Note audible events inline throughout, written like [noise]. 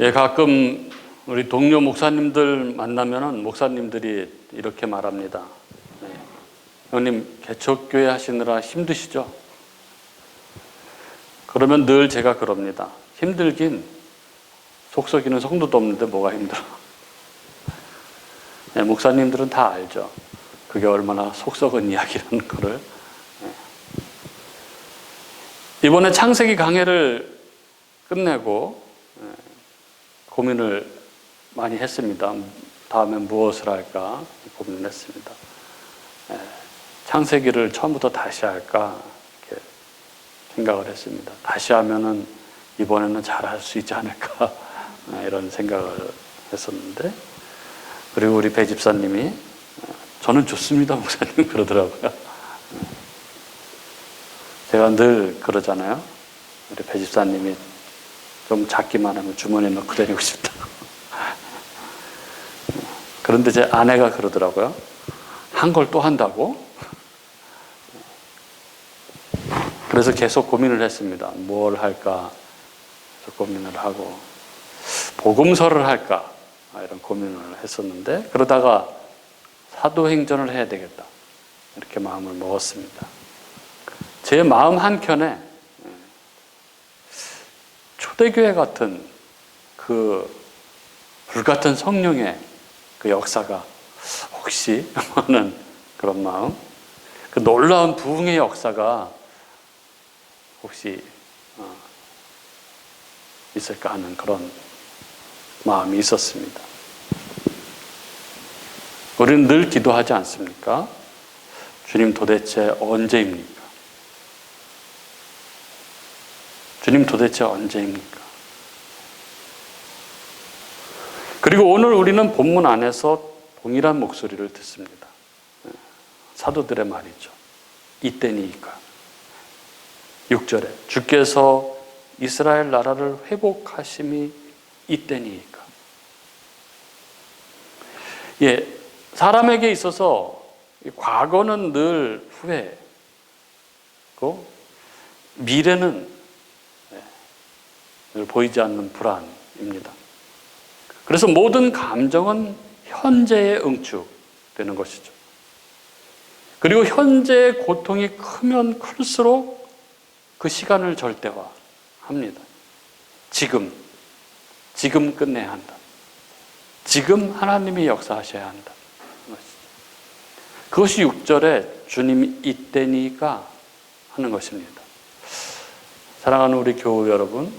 예, 가끔 우리 동료 목사님들 만나면은 목사님들이 이렇게 말합니다. 네. 형님 개척교회 하시느라 힘드시죠? 그러면 늘 제가 그럽니다. 힘들긴 속 썩이는 성도도 없는데 뭐가 힘들어? 네, 목사님들은 다 알죠. 그게 얼마나 속 썩은 이야기라는 거를. 네. 이번에 창세기 강해를 끝내고 예, 고민을 많이 했습니다. 다음에 무엇을 할까 고민을 했습니다. 예, 창세기를 처음부터 다시 할까 이렇게 생각을 했습니다. 다시 하면은 이번에는 잘 할 수 있지 않을까 예, 이런 생각을 했었는데 그리고 우리 배 집사님이 예, 저는 좋습니다 목사님 그러더라고요. 예. 제가 늘 그러잖아요. 우리 배 집사님이 좀 작기만 하면 주머니에 넣고 다니고 싶다. 그런데 제 아내가 그러더라고요. 한 걸 또 한다고? 그래서 계속 고민을 했습니다. 뭘 할까? 고민을 하고, 복음서를 할까? 아, 이런 고민을 했었는데, 그러다가 사도행전을 해야 되겠다. 이렇게 마음을 먹었습니다. 제 마음 한켠에 초대교회 같은 그 불같은 성령의 그 역사가 혹시 [laughs] 하는 그런 마음, 그 놀라운 부흥의 역사가 혹시 어, 있을까 하는 그런 마음이 있었습니다. 우리는 늘 기도하지 않습니까? 주님 도대체 언제입니까? 주님 도대체 언제입니까? 그리고 오늘 우리는 본문 안에서 동일한 목소리를 듣습니다. 사도들의 말이죠. 이때니까. 6절에 주께서 이스라엘 나라를 회복하심이 이때니까. 예, 사람에게 있어서 과거는 늘 후회 고 미래는 늘 보이지 않는 불안입니다. 그래서 모든 감정은 현재에 응축되는 것이죠. 그리고 현재의 고통이 크면 클수록 그 시간을 절대화합니다. 지금, 지금 끝내야 한다. 지금 하나님이 역사하셔야 한다. 그것이 6절에 주님이 이때니까 하는 것입니다. 사랑하는 우리 교우 여러분,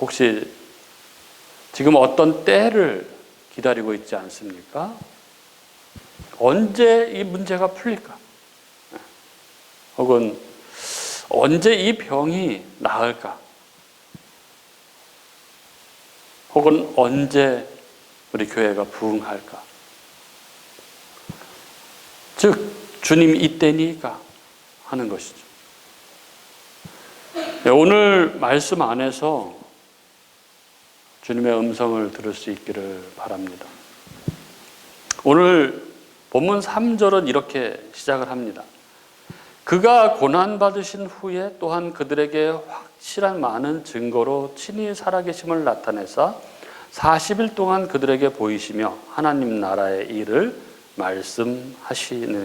혹시 지금 어떤 때를 기다리고 있지 않습니까? 언제 이 문제가 풀릴까? 혹은 언제 이 병이 나을까? 혹은 언제 우리 교회가 부흥할까? 즉, 주님 이때니까 하는 것이죠. 네, 오늘 말씀 안에서 주님의 음성을 들을 수 있기를 바랍니다. 오늘 본문 3절은 이렇게 시작을 합니다. 그가 고난받으신 후에 또한 그들에게 확실한 많은 증거로 친히 살아계심을 나타내사 40일 동안 그들에게 보이시며 하나님 나라의 일을 말씀하시니라.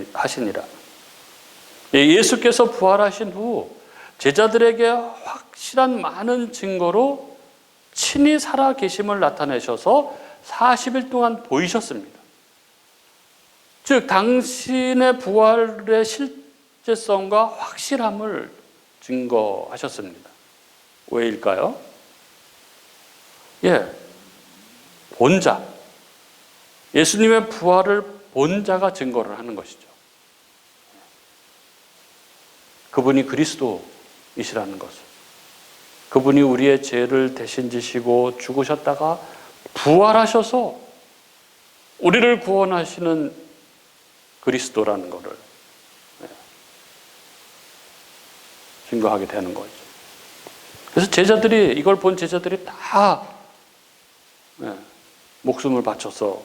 예, 예수께서 부활하신 후 제자들에게 확실한 많은 증거로 친히 살아 계심을 나타내셔서 40일 동안 보이셨습니다. 즉, 당신의 부활의 실제성과 확실함을 증거하셨습니다. 왜일까요? 예, 본자. 예수님의 부활을 본자가 증거를 하는 것이죠. 그분이 그리스도이시라는 것을. 그분이 우리의 죄를 대신 지시고 죽으셨다가 부활하셔서 우리를 구원하시는 그리스도라는 것을 네, 증거하게 되는 거죠. 그래서 제자들이 이걸 본 제자들이 다 네, 목숨을 바쳐서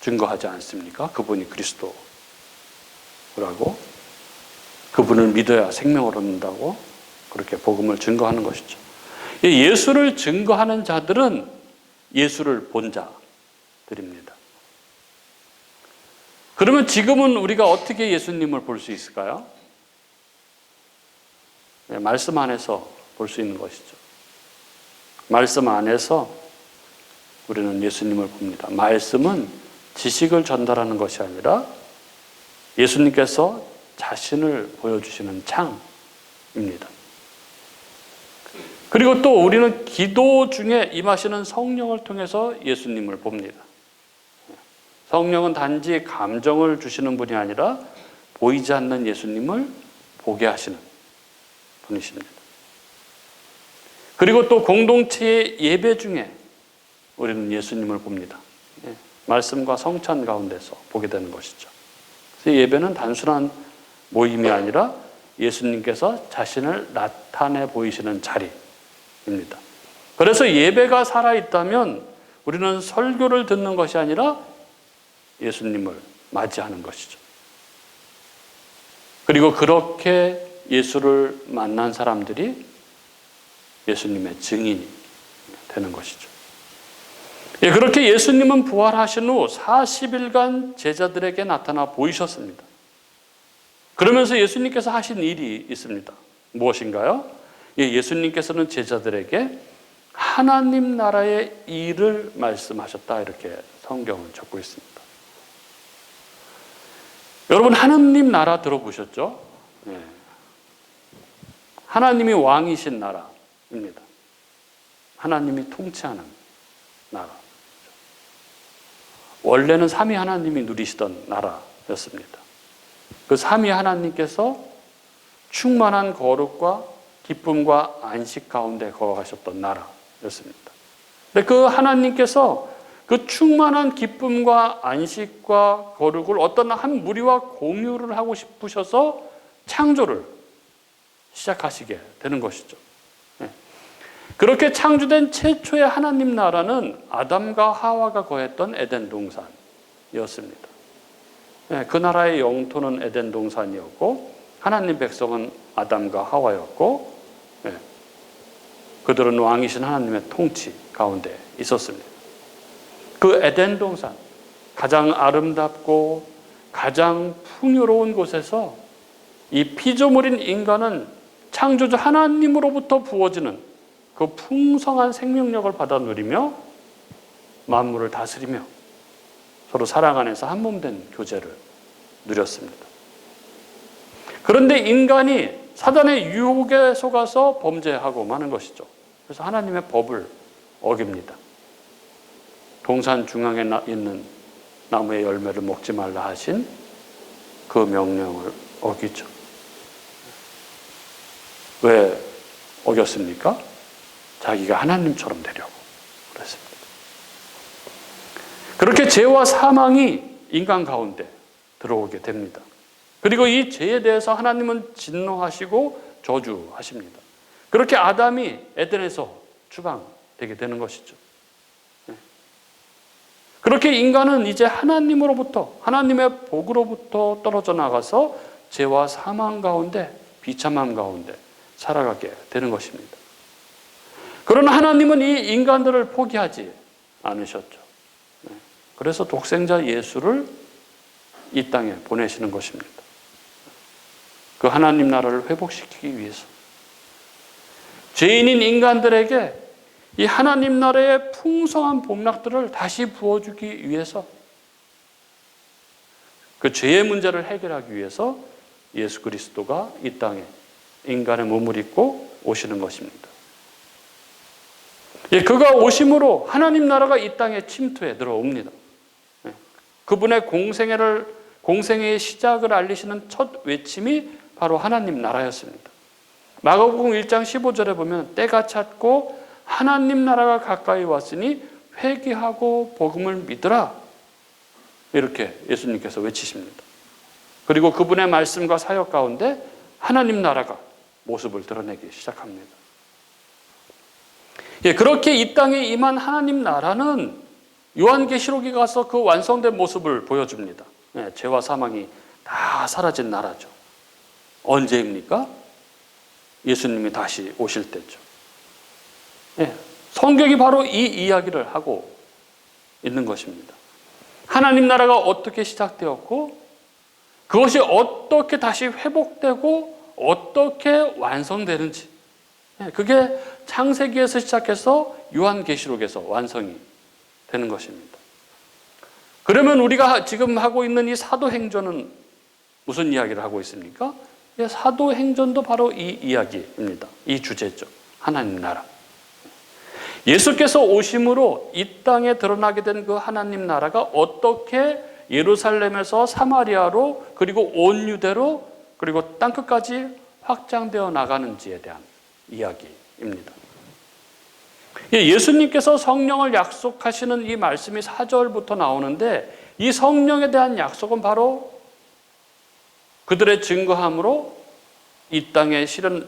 증거하지 않습니까? 그분이 그리스도라고 그분을 믿어야 생명을 얻는다고 그렇게 복음을 증거하는 것이죠. 예수를 증거하는 자들은 예수를 본 자들입니다. 그러면 지금은 우리가 어떻게 예수님을 볼 수 있을까요? 네, 말씀 안에서 볼 수 있는 것이죠. 말씀 안에서 우리는 예수님을 봅니다. 말씀은 지식을 전달하는 것이 아니라 예수님께서 자신을 보여주시는 창입니다. 그리고 또 우리는 기도 중에 임하시는 성령을 통해서 예수님을 봅니다. 성령은 단지 감정을 주시는 분이 아니라 보이지 않는 예수님을 보게 하시는 분이십니다. 그리고 또 공동체의 예배 중에 우리는 예수님을 봅니다. 예, 말씀과 성찬 가운데서 보게 되는 것이죠. 예배는 단순한 모임이 아니라 예수님께서 자신을 나타내 보이시는 자리 입니다. 그래서 예배가 살아있다면 우리는 설교를 듣는 것이 아니라 예수님을 맞이하는 것이죠. 그리고 그렇게 예수를 만난 사람들이 예수님의 증인이 되는 것이죠. 예, 그렇게 예수님은 부활하신 후 40일간 제자들에게 나타나 보이셨습니다. 그러면서 예수님께서 하신 일이 있습니다. 무엇인가요? 예, 예수님께서는 제자들에게 하나님 나라의 일을 말씀하셨다. 이렇게 성경은 적고 있습니다. 여러분, 하나님 나라 들어보셨죠? 예. 하나님이 왕이신 나라입니다. 하나님이 통치하는 나라. 원래는 삼위 하나님이 누리시던 나라였습니다. 그 삼위 하나님께서 충만한 거룩과 기쁨과 안식 가운데 걸어가셨던 나라였습니다. 근데 그 하나님께서 그 충만한 기쁨과 안식과 거룩을 어떤 한 무리와 공유를 하고 싶으셔서 창조를 시작하시게 되는 것이죠. 네. 그렇게 창조된 최초의 하나님 나라는 아담과 하와가 거했던 에덴 동산이었습니다. 네, 그 나라의 영토는 에덴 동산이었고 하나님 백성은 아담과 하와였고 네, 그들은 왕이신 하나님의 통치 가운데 있었습니다. 그 에덴 동산 가장 아름답고 가장 풍요로운 곳에서 이 피조물인 인간은 창조주 하나님으로부터 부어지는 그 풍성한 생명력을 받아 누리며 만물을 다스리며 서로 사랑 안에서 한 몸 된 교제를 누렸습니다. 그런데 인간이 사단의 유혹에 속아서 범죄하고 마는 것이죠. 그래서 하나님의 법을 어깁니다. 동산 중앙에 있는 나무의 열매를 먹지 말라 하신 그 명령을 어기죠. 왜 어겼습니까? 자기가 하나님처럼 되려고 그랬습니다. 그렇게 죄와 사망이 인간 가운데 들어오게 됩니다. 그리고 이 죄에 대해서 하나님은 진노하시고 저주하십니다. 그렇게 아담이 에덴에서 추방되게 되는 것이죠. 네. 그렇게 인간은 이제 하나님으로부터 하나님의 복으로부터 떨어져 나가서 죄와 사망 가운데 비참함 가운데 살아가게 되는 것입니다. 그러나 하나님은 이 인간들을 포기하지 않으셨죠. 네. 그래서 독생자 예수를 이 땅에 보내시는 것입니다. 그 하나님 나라를 회복시키기 위해서. 죄인인 인간들에게 이 하나님 나라의 풍성한 복락들을 다시 부어주기 위해서 그 죄의 문제를 해결하기 위해서 예수 그리스도가 이 땅에 인간의 몸을 입고 오시는 것입니다. 예, 그가 오심으로 하나님 나라가 이 땅에 침투해 들어옵니다. 예, 그분의 공생애를 공생애의 시작을 알리시는 첫 외침이 바로 하나님 나라였습니다. 마가복음 1장 15절에 보면 때가 찼고 하나님 나라가 가까이 왔으니 회개하고 복음을 믿으라 이렇게 예수님께서 외치십니다. 그리고 그분의 말씀과 사역 가운데 하나님 나라가 모습을 드러내기 시작합니다. 예, 그렇게 이 땅에 임한 하나님 나라는 요한계시록에 가서 그 완성된 모습을 보여줍니다. 예, 죄와 사망이 다 사라진 나라죠. 언제입니까? 예수님이 다시 오실 때죠. 예, 성경이 바로 이 이야기를 하고 있는 것입니다. 하나님 나라가 어떻게 시작되었고 그것이 어떻게 다시 회복되고 어떻게 완성되는지 예, 그게 창세기에서 시작해서 요한계시록에서 완성이 되는 것입니다. 그러면 우리가 지금 하고 있는 이 사도행전은 무슨 이야기를 하고 있습니까? 예, 사도행전도 바로 이 이야기입니다. 이 주제죠. 하나님 나라. 예수께서 오심으로 이 땅에 드러나게 된 그 하나님 나라가 어떻게 예루살렘에서 사마리아로 그리고 온 유대로 그리고 땅 끝까지 확장되어 나가는지에 대한 이야기입니다. 예, 예수님께서 성령을 약속하시는 이 말씀이 4절부터 나오는데 이 성령에 대한 약속은 바로 그들의 증거함으로 이 땅에 실은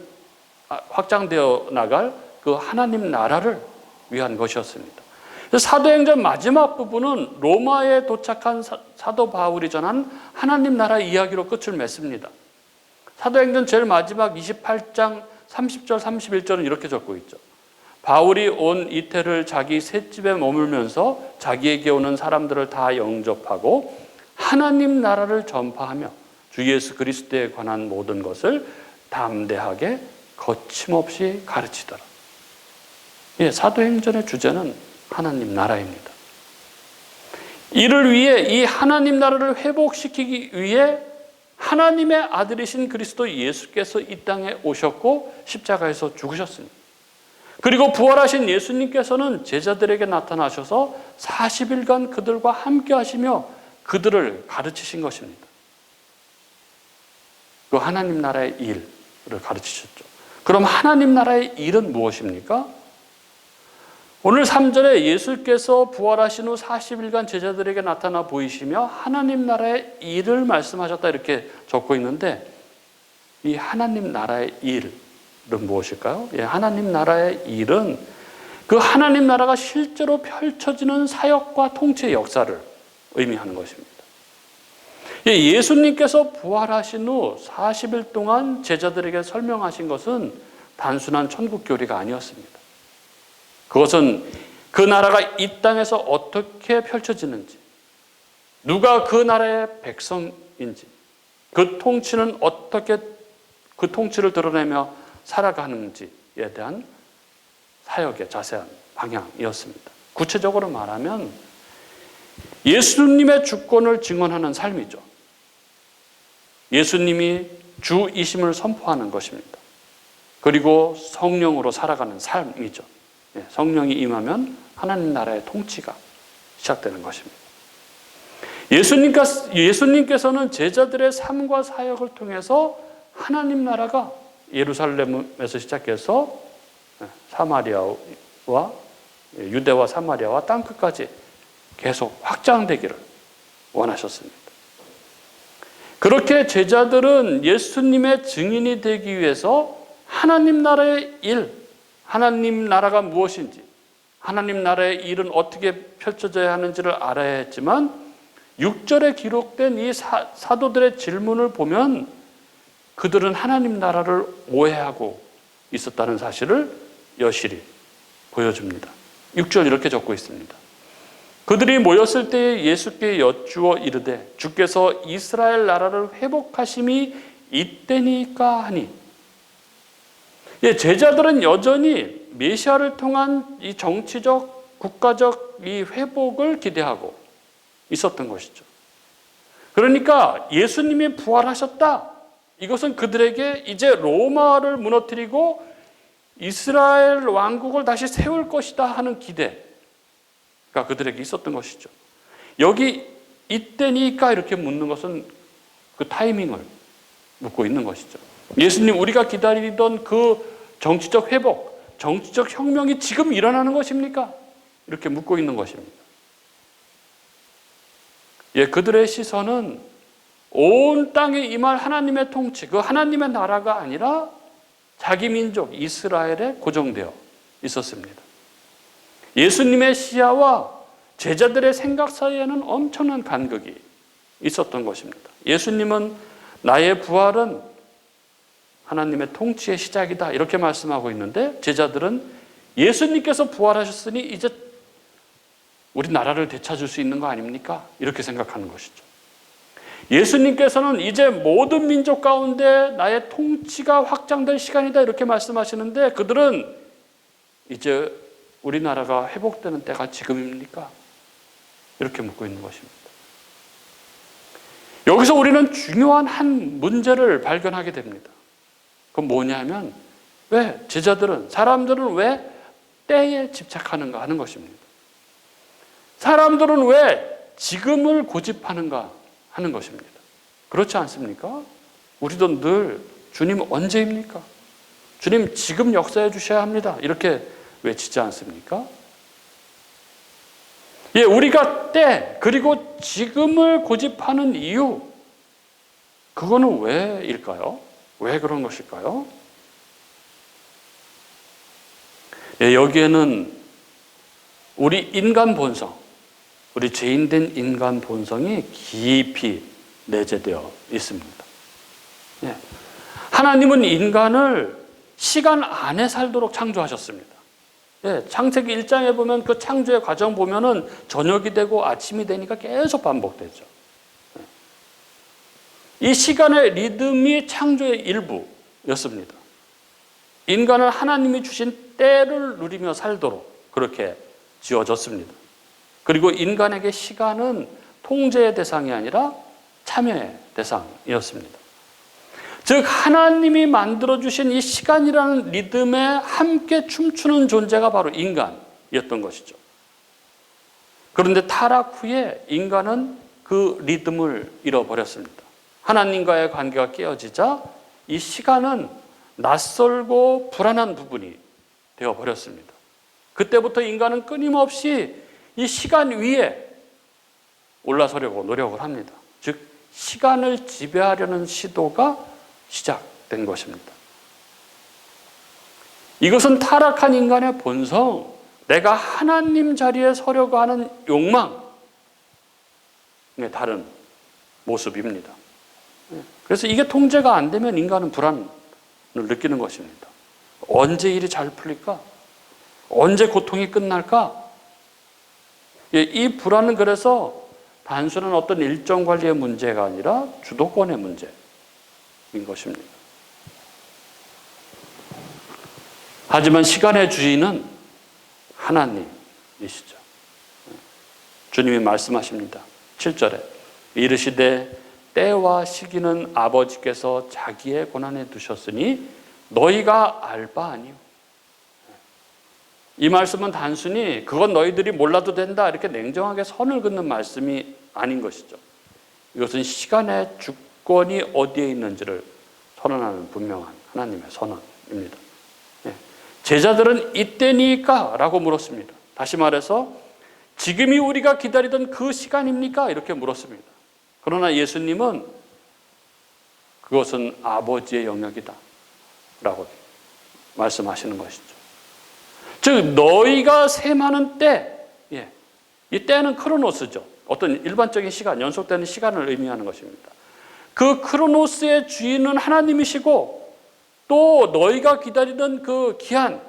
확장되어 나갈 그 하나님 나라를 위한 것이었습니다. 사도행전 마지막 부분은 로마에 도착한 사도 바울이 전한 하나님 나라 이야기로 끝을 맺습니다. 사도행전 제일 마지막 28장 30절 31절은 이렇게 적고 있죠. 바울이 온 이태를 자기 셋집에 머물면서 자기에게 오는 사람들을 다 영접하고 하나님 나라를 전파하며 주 예수 그리스도에 관한 모든 것을 담대하게 거침없이 가르치더라. 예, 사도행전의 주제는 하나님 나라입니다. 이를 위해 이 하나님 나라를 회복시키기 위해 하나님의 아들이신 그리스도 예수께서 이 땅에 오셨고 십자가에서 죽으셨습니다. 그리고 부활하신 예수님께서는 제자들에게 나타나셔서 40일간 그들과 함께 하시며 그들을 가르치신 것입니다. 그 하나님 나라의 일을 가르치셨죠. 그럼 하나님 나라의 일은 무엇입니까? 오늘 3절에 예수께서 부활하신 후 40일간 제자들에게 나타나 보이시며 하나님 나라의 일을 말씀하셨다 이렇게 적고 있는데 이 하나님 나라의 일은 무엇일까요? 예, 하나님 나라의 일은 그 하나님 나라가 실제로 펼쳐지는 사역과 통치의 역사를 의미하는 것입니다. 예, 예수님께서 부활하신 후 40일 동안 제자들에게 설명하신 것은 단순한 천국 교리가 아니었습니다. 그것은 그 나라가 이 땅에서 어떻게 펼쳐지는지, 누가 그 나라의 백성인지, 그 통치는 어떻게 그 통치를 드러내며 살아가는지에 대한 사역의 자세한 방향이었습니다. 구체적으로 말하면 예수님의 주권을 증언하는 삶이죠. 예수님이 주이심을 선포하는 것입니다. 그리고 성령으로 살아가는 삶이죠. 예, 성령이 임하면 하나님 나라의 통치가 시작되는 것입니다. 예수님께, 예수님께서는 제자들의 삶과 사역을 통해서 하나님 나라가 예루살렘에서 시작해서 예, 사마리아와 예, 유대와 사마리아와 땅 끝까지 계속 확장되기를 원하셨습니다. 그렇게 제자들은 예수님의 증인이 되기 위해서 하나님 나라의 일, 하나님 나라가 무엇인지, 하나님 나라의 일은 어떻게 펼쳐져야 하는지를 알아야 했지만 6절에 기록된 이 사, 사도들의 질문을 보면 그들은 하나님 나라를 오해하고 있었다는 사실을 여실히 보여줍니다. 6절 이렇게 적고 있습니다. 그들이 모였을 때 예수께 여쭈어 이르되 주께서 이스라엘 나라를 회복하심이 이때니까 하니 예, 제자들은 여전히 메시아를 통한 이 정치적 국가적 이 회복을 기대하고 있었던 것이죠. 그러니까 예수님이 부활하셨다. 이것은 그들에게 이제 로마를 무너뜨리고 이스라엘 왕국을 다시 세울 것이다 하는 기대 가 그들에게 있었던 것이죠. 여기 이때니까 이렇게 묻는 것은 그 타이밍을 묻고 있는 것이죠. 예수님 우리가 기다리던 그 정치적 회복, 정치적 혁명이 지금 일어나는 것입니까? 이렇게 묻고 있는 것입니다. 예, 그들의 시선은 온 땅에 임할 하나님의 통치, 그 하나님의 나라가 아니라 자기 민족 이스라엘에 고정되어 있었습니다. 예수님의 시야와 제자들의 생각 사이에는 엄청난 간극이 있었던 것입니다. 예수님은 나의 부활은 하나님의 통치의 시작이다. 이렇게 말씀하고 있는데 제자들은 예수님께서 부활하셨으니 이제 우리 나라를 되찾을 수 있는 거 아닙니까? 이렇게 생각하는 것이죠. 예수님께서는 이제 모든 민족 가운데 나의 통치가 확장될 시간이다 이렇게 말씀하시는데 그들은 이제 우리나라가 회복되는 때가 지금입니까? 이렇게 묻고 있는 것입니다. 여기서 우리는 중요한 한 문제를 발견하게 됩니다. 그건 뭐냐면 왜 제자들은 사람들은 왜 때에 집착하는가 하는 것입니다. 사람들은 왜 지금을 고집하는가 하는 것입니다. 그렇지 않습니까? 우리도 늘 주님 언제입니까? 주님 지금 역사해 주셔야 합니다. 이렇게 외치지 않습니까? 예, 우리가 때 그리고 지금을 고집하는 이유 그거는 왜일까요? 왜 그런 것일까요? 예, 여기에는 우리 인간 본성, 우리 죄인된 인간 본성이 깊이 내재되어 있습니다. 예. 하나님은 인간을 시간 안에 살도록 창조하셨습니다. 예, 창세기 1장에 보면 그 창조의 과정 보면은 저녁이 되고 아침이 되니까 계속 반복되죠. 예. 이 시간의 리듬이 창조의 일부였습니다. 인간은 하나님이 주신 때를 누리며 살도록 그렇게 지어졌습니다. 그리고 인간에게 시간은 통제의 대상이 아니라 참여의 대상이었습니다. 즉, 하나님이 만들어 주신 이 시간이라는 리듬에 함께 춤추는 존재가 바로 인간이었던 것이죠. 그런데 타락 후에 인간은 그 리듬을 잃어버렸습니다. 하나님과의 관계가 깨어지자 이 시간은 낯설고 불안한 부분이 되어 버렸습니다. 그때부터 인간은 끊임없이 이 시간 위에 올라서려고 노력을 합니다. 즉, 시간을 지배하려는 시도가 시작된 것입니다. 이것은 타락한 인간의 본성, 내가 하나님 자리에 서려고 하는 욕망의 다른 모습입니다. 그래서 이게 통제가 안 되면 인간은 불안을 느끼는 것입니다. 언제 일이 잘 풀릴까? 언제 고통이 끝날까? 예, 이 불안은 그래서 단순한 어떤 일정 관리의 문제가 아니라 주도권의 문제인 것입니다. 하지만 시간의 주인은 하나님이시죠. 주님이 말씀하십니다. 7절에 이르시되 때와 시기는 아버지께서 자기의 고난에 두셨으니 너희가 알 바 아니요. 이 말씀은 단순히 그건 너희들이 몰라도 된다 이렇게 냉정하게 선을 긋는 말씀이 아닌 것이죠. 이것은 시간의 주 권이 어디에 있는지를 선언하는 분명한 하나님의 선언입니다. 예. 제자들은 이때니까? 라고 물었습니다. 다시 말해서 지금이 우리가 기다리던 그 시간입니까? 이렇게 물었습니다. 그러나 예수님은 그것은 아버지의 영역이다. 라고 말씀하시는 것이죠. 즉, 너희가 셈하는 때, 예, 이 때는 크로노스죠. 어떤 일반적인 시간, 연속되는 시간을 의미하는 것입니다. 그 크로노스의 주인은 하나님이시고 또 너희가 기다리던 그 기한,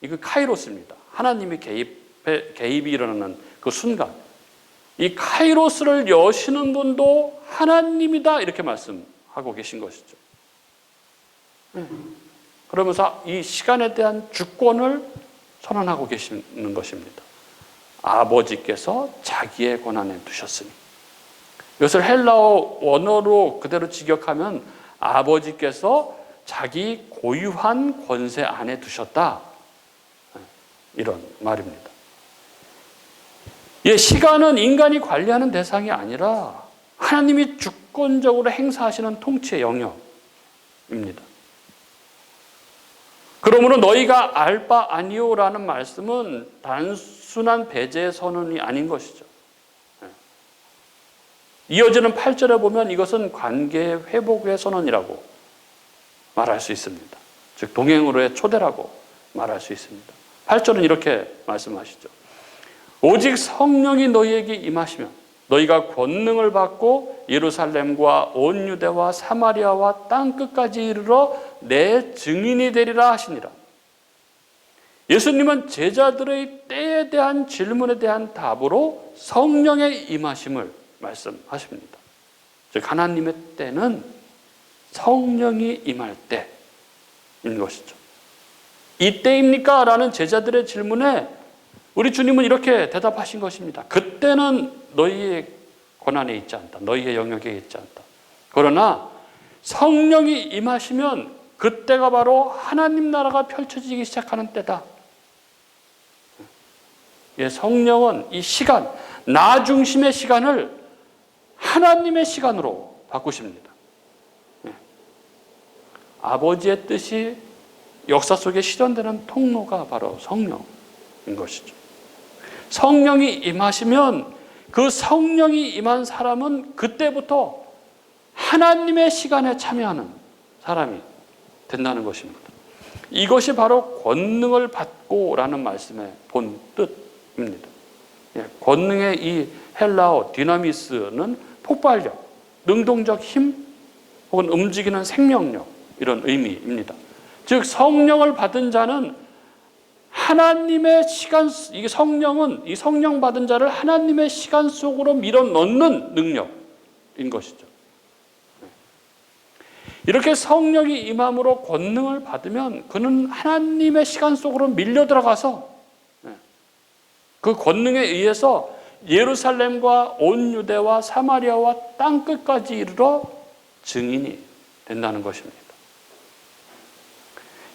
이거 카이로스입니다. 하나님의 개입, 개입이 일어나는 그 순간. 이 카이로스를 여시는 분도 하나님이다. 이렇게 말씀하고 계신 것이죠. 네. 그러면서 이 시간에 대한 주권을 선언하고 계시는 것입니다. 아버지께서 자기의 권한에 두셨으니. 이것을 헬라어 원어로 그대로 직역하면 아버지께서 자기 고유한 권세 안에 두셨다. 이런 말입니다. 예, 시간은 인간이 관리하는 대상이 아니라 하나님이 주권적으로 행사하시는 통치의 영역입니다. 그러므로 너희가 알바 아니오라는 말씀은 단순한 배제의 선언이 아닌 것이죠. 예. 이어지는 8절에 보면 이것은 관계의 회복의 선언이라고 말할 수 있습니다. 즉, 동행으로의 초대라고 말할 수 있습니다. 8절은 이렇게 말씀하시죠. 오직 성령이 너희에게 임하시면 너희가 권능을 받고 예루살렘과 온 유대와 사마리아와 땅 끝까지 이르러 내 증인이 되리라 하시니라. 예수님은 제자들의 때에 대한 질문에 대한 답으로 성령의 임하심을 말씀하십니다. 즉 하나님의 때는 성령이 임할 때인 것이죠. 이 때입니까? 라는 제자들의 질문에 우리 주님은 이렇게 대답하신 것입니다. 그때는 너희의 권한에 있지 않다. 너희의 영역에 있지 않다. 그러나 성령이 임하시면 그때가 바로 하나님 나라가 펼쳐지기 시작하는 때다. 예, 성령은 이 시간, 나 중심의 시간을 하나님의 시간으로 바꾸십니다. 예. 아버지의 뜻이 역사 속에 실현되는 통로가 바로 성령인 것이죠. 성령이 임하시면 그 성령이 임한 사람은 그때부터 하나님의 시간에 참여하는 사람이 된다는 것입니다. 이것이 바로 권능을 받고라는 말씀의 본 뜻입니다. 예, 권능의 이 헬라어 디나미스는 폭발력, 능동적 힘 혹은 움직이는 생명력 이런 의미입니다. 즉 성령을 받은 자는 하나님의 시간 이게 성령은 이 성령 받은 자를 하나님의 시간 속으로 밀어 넣는 능력인 것이죠. 이렇게 성령이 임함으로 권능을 받으면 그는 하나님의 시간 속으로 밀려 들어가서 그 권능에 의해서 예루살렘과 온 유대와 사마리아와 땅 끝까지 이르러 증인이 된다는 것입니다.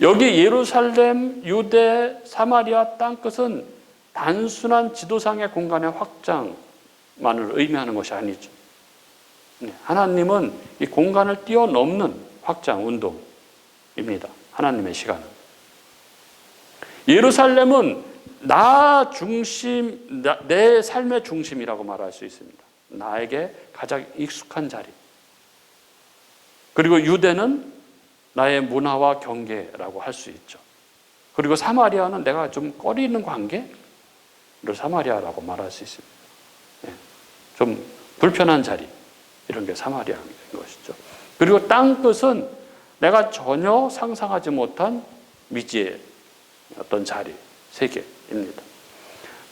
여기 예루살렘, 유대, 사마리아 땅 끝은 단순한 지도상의 공간의 확장만을 의미하는 것이 아니죠. 네, 하나님은 이 공간을 뛰어넘는 확장 운동입니다. 하나님의 시간은. 예루살렘은 나 중심, 내 삶의 중심이라고 말할 수 있습니다. 나에게 가장 익숙한 자리. 그리고 유대는 나의 문화와 경계라고 할 수 있죠. 그리고 사마리아는 내가 좀 꺼리는 관계를 사마리아라고 말할 수 있습니다. 네. 좀 불편한 자리. 이런 게 사마리아인 것이죠. 그리고 땅 끝은 내가 전혀 상상하지 못한 미지의 어떤 자리, 세계 입니다.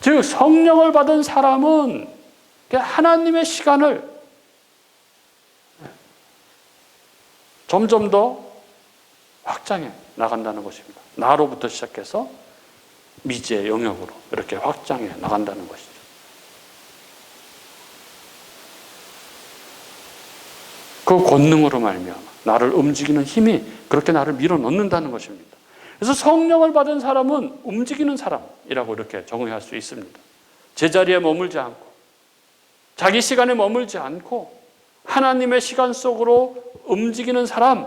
즉, 성령을 받은 사람은 하나님의 시간을 점점 더 확장해 나간다는 것입니다. 나로부터 시작해서 미지의 영역으로 이렇게 확장해 나간다는 것이죠. 그 권능으로 말미암아 나를 움직이는 힘이 그렇게 나를 밀어 넣는다는 것입니다. 그래서 성령을 받은 사람은 움직이는 사람이라고 이렇게 정의할 수 있습니다. 제자리에 머물지 않고 자기 시간에 머물지 않고 하나님의 시간 속으로 움직이는 사람,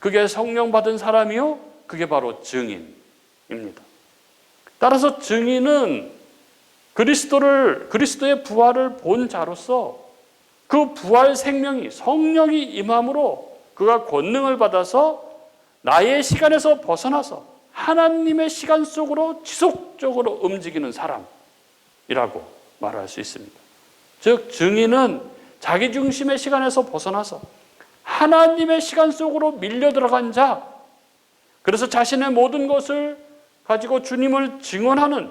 그게 성령 받은 사람이요, 그게 바로 증인입니다. 따라서 증인은 그리스도를 그리스도의 부활을 본 자로서 그 부활 생명이 성령이 임함으로 그가 권능을 받아서 나의 시간에서 벗어나서 하나님의 시간 속으로 지속적으로 움직이는 사람이라고 말할 수 있습니다. 즉 증인은 자기 중심의 시간에서 벗어나서 하나님의 시간 속으로 밀려 들어간 자, 그래서 자신의 모든 것을 가지고 주님을 증언하는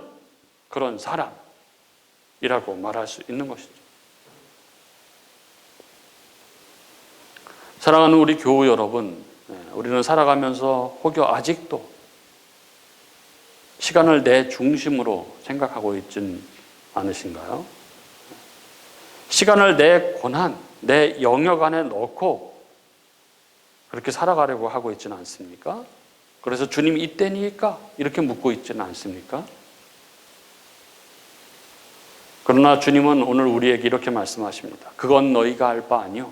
그런 사람이라고 말할 수 있는 것이죠. 사랑하는 우리 교우 여러분, 네, 우리는 살아가면서 혹여 아직도 시간을 내 중심으로 생각하고 있진 않으신가요? 시간을 내 권한, 내 영역 안에 넣고 그렇게 살아가려고 하고 있지는 않습니까? 그래서 주님 이때니까 이렇게 묻고 있지는 않습니까? 그러나 주님은 오늘 우리에게 이렇게 말씀하십니다. 그건 너희가 알 바 아니요.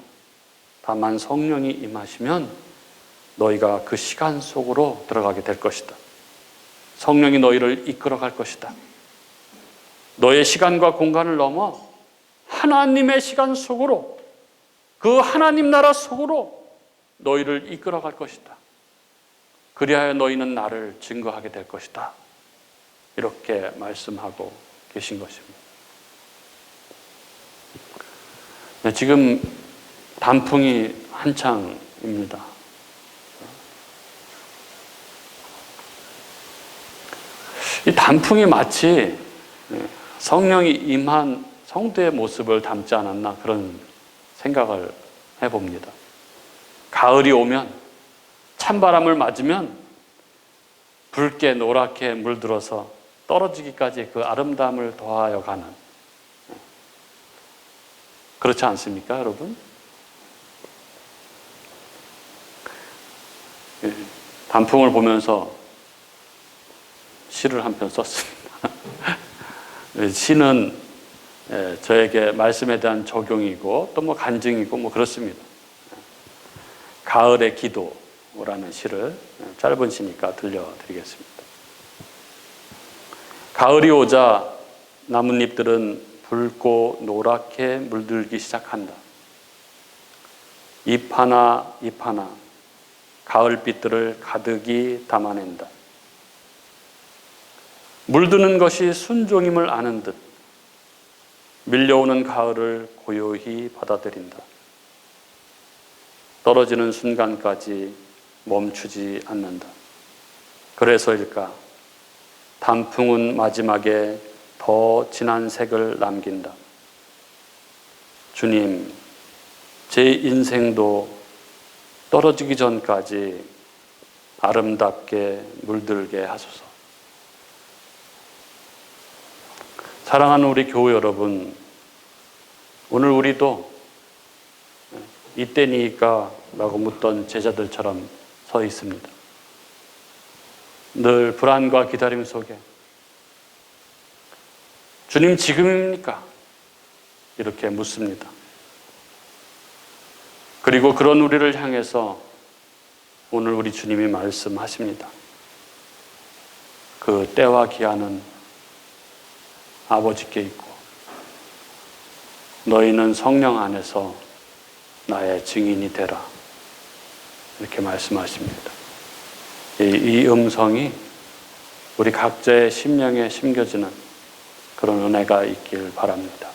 다만 성령이 임하시면 너희가 그 시간 속으로 들어가게 될 것이다. 성령이 너희를 이끌어 갈 것이다. 너의 시간과 공간을 넘어 하나님의 시간 속으로 그 하나님 나라 속으로 너희를 이끌어 갈 것이다. 그리하여 너희는 나를 증거하게 될 것이다. 이렇게 말씀하고 계신 것입니다. 네, 지금 단풍이 한창입니다. 이 단풍이 마치 예, 성령이 임한 성도의 모습을 담지 않았나 그런 생각을 해봅니다. 가을이 오면 찬바람을 맞으면 붉게 노랗게 물들어서 떨어지기까지 그 아름다움을 더하여 가는 그렇지 않습니까, 여러분? 예, 단풍을 보면서 시를 한 편 썼습니다. [laughs] 예, 시는 예, 저에게 말씀에 대한 적용이고 또 뭐 간증이고 뭐 그렇습니다. 가을의 기도라는 시를 짧은 시니까 들려드리겠습니다. 가을이 오자 나뭇잎들은 붉고 노랗게 물들기 시작한다. 잎 하나 잎 하나 가을빛들을 가득히 담아낸다. 물드는 것이 순종임을 아는 듯 밀려오는 가을을 고요히 받아들인다. 떨어지는 순간까지 멈추지 않는다. 그래서일까? 단풍은 마지막에 더 진한 색을 남긴다. 주님, 제 인생도 떨어지기 전까지 아름답게 물들게 하소서. 사랑하는 우리 교우 여러분, 오늘 우리도 이때니까 라고 묻던 제자들처럼 서 있습니다. 늘 불안과 기다림 속에 주님 지금입니까? 이렇게 묻습니다. 그리고 그런 우리를 향해서 오늘 우리 주님이 말씀하십니다. 그 때와 기한은 아버지께 있고 너희는 성령 안에서 나의 증인이 되라. 이렇게 말씀하십니다. 이, 이 음성이 우리 각자의 심령에 심겨지는 그런 은혜가 있길 바랍니다.